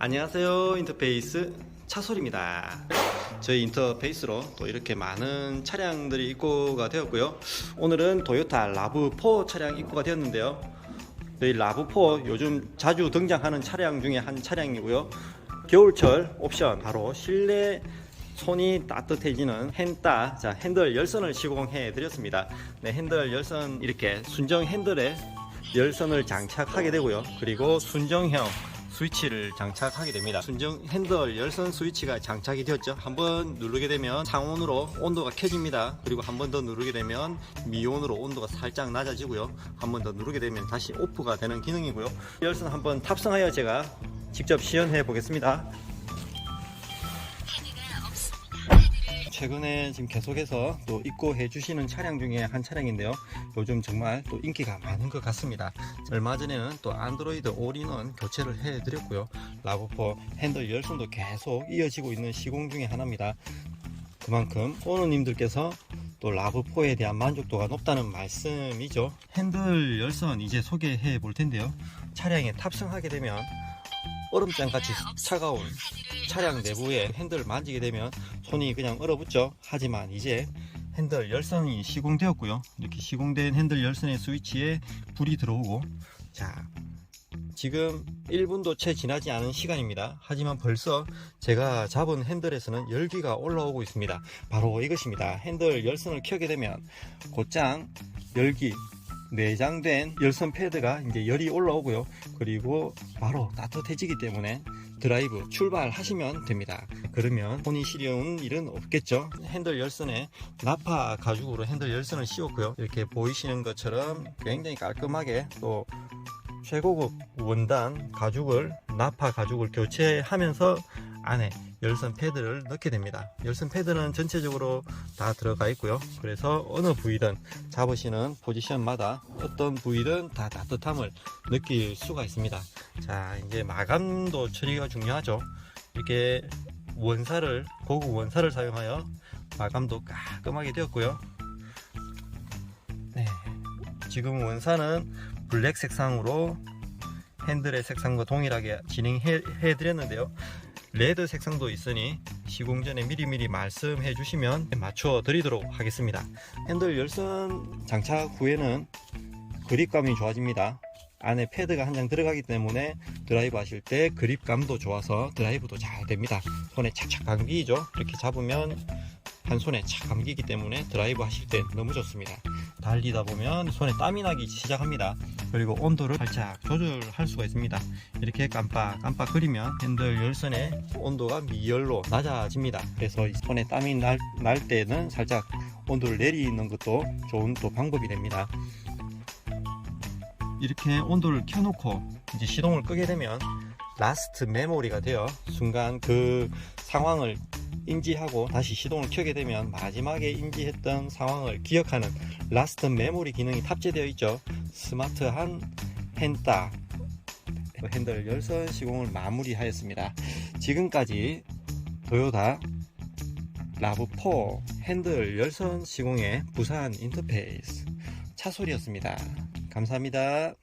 안녕하세요 인터페이스 차솔입니다. 저희 인터페이스로 또 이렇게 많은 차량들이 입고가 되었고요. 오늘은 도요타 라브4 차량 입고가 되었는데요. 저희 라브4 요즘 자주 등장하는 차량 중에 한 차량이고요. 겨울철 옵션 바로 실내 손이 따뜻해지는 핸따 자 핸들 열선을 시공해 드렸습니다. 네, 핸들 열선 이렇게 순정 핸들에 열선을 장착하게 되고요. 그리고 순정형 스위치를 장착하게 됩니다. 순정 핸들 열선 스위치가 장착이 되었죠. 한번 누르게 되면 상온으로 온도가 켜집니다. 그리고 한 번 더 누르게 되면 미온으로 온도가 살짝 낮아지고요. 한 번 더 누르게 되면 다시 오프가 되는 기능이고요. 열선 한번 탑승하여 제가 직접 시연해 보겠습니다 최근에 지금 계속해서 또 입고해 주시는 차량 중에 한 차량인데요. 요즘 정말 또 인기가 많은 것 같습니다. 얼마 전에는 또 안드로이드 올인원 교체를 해 드렸고요. 라브4 핸들 열선도 계속 이어지고 있는 시공 중에 하나입니다. 그만큼 오너님들께서 또 라브4에 대한 만족도가 높다는 말씀이죠. 핸들 열선 이제 소개해 볼 텐데요. 차량에 탑승하게 되면 얼음장 같이 차가운 차량 내부에 핸들을 만지게 되면 손이 그냥 얼어붙죠. 하지만 이제 핸들 열선이 시공되었고요. 이렇게 시공된 핸들 열선의 스위치에 불이 들어오고 자 지금 1분도 채 지나지 않은 시간입니다. 하지만 벌써 제가 잡은 핸들에서는 열기가 올라오고 있습니다. 바로 이것입니다. 핸들 열선을 켜게 되면 곧장 열기 내장된 열선 패드가 이제 열이 올라오고요. 그리고 바로 따뜻해지기 때문에 드라이브 출발하시면 됩니다. 그러면 손이 시려운 일은 없겠죠. 핸들 열선에 나파 가죽으로 핸들 열선을 씌웠고요. 이렇게 보이시는 것처럼 굉장히 깔끔하게 또 최고급 원단 가죽을 나파 가죽을 교체하면서 안에 열선 패드를 넣게 됩니다. 열선 패드는 전체적으로 다 들어가 있고요. 그래서 어느 부위든 잡으시는 포지션마다 어떤 부위든 다 따뜻함을 느낄 수가 있습니다. 자, 이제 마감도 처리가 중요하죠. 이렇게 원사를 고급 원사를 사용하여 마감도 깔끔하게 되었고요. 네, 지금 원사는 블랙 색상으로 핸들의 색상과 동일하게 진행해 드렸는데요. 레드 색상도 있으니 시공 전에 미리미리 말씀해 주시면 맞춰 드리도록 하겠습니다. 핸들 열선 장착 후에는 그립감이 좋아집니다. 안에 패드가 한 장 들어가기 때문에 드라이브 하실 때 그립감도 좋아서 드라이브도 잘 됩니다. 손에 착착 감기죠. 이렇게 잡으면 한 손에 착 감기기 때문에 드라이브 하실 때 너무 좋습니다. 달리다 보면 손에 땀이 나기 시작합니다. 그리고 온도를 살짝 조절할 수가 있습니다. 이렇게 깜빡깜빡 그리면 핸들 열선의 온도가 미열로 낮아집니다. 그래서 이 손에 땀이 날, 날 때는 살짝 온도를 내리는 것도 좋은 또 방법이 됩니다. 이렇게 온도를 켜놓고 이제 시동을 끄게 되면 라스트 메모리가 되어 순간 그 상황을 인지하고 다시 시동을 켜게 되면 마지막에 인지했던 상황을 기억하는 라스트 메모리 기능이 탑재되어 있죠. 스마트한 핸따 핸들 열선 시공을 마무리하였습니다. 지금까지 도요타 라브4 핸들 열선 시공의 부산 인터페이스 차솔이었습니다. 감사합니다.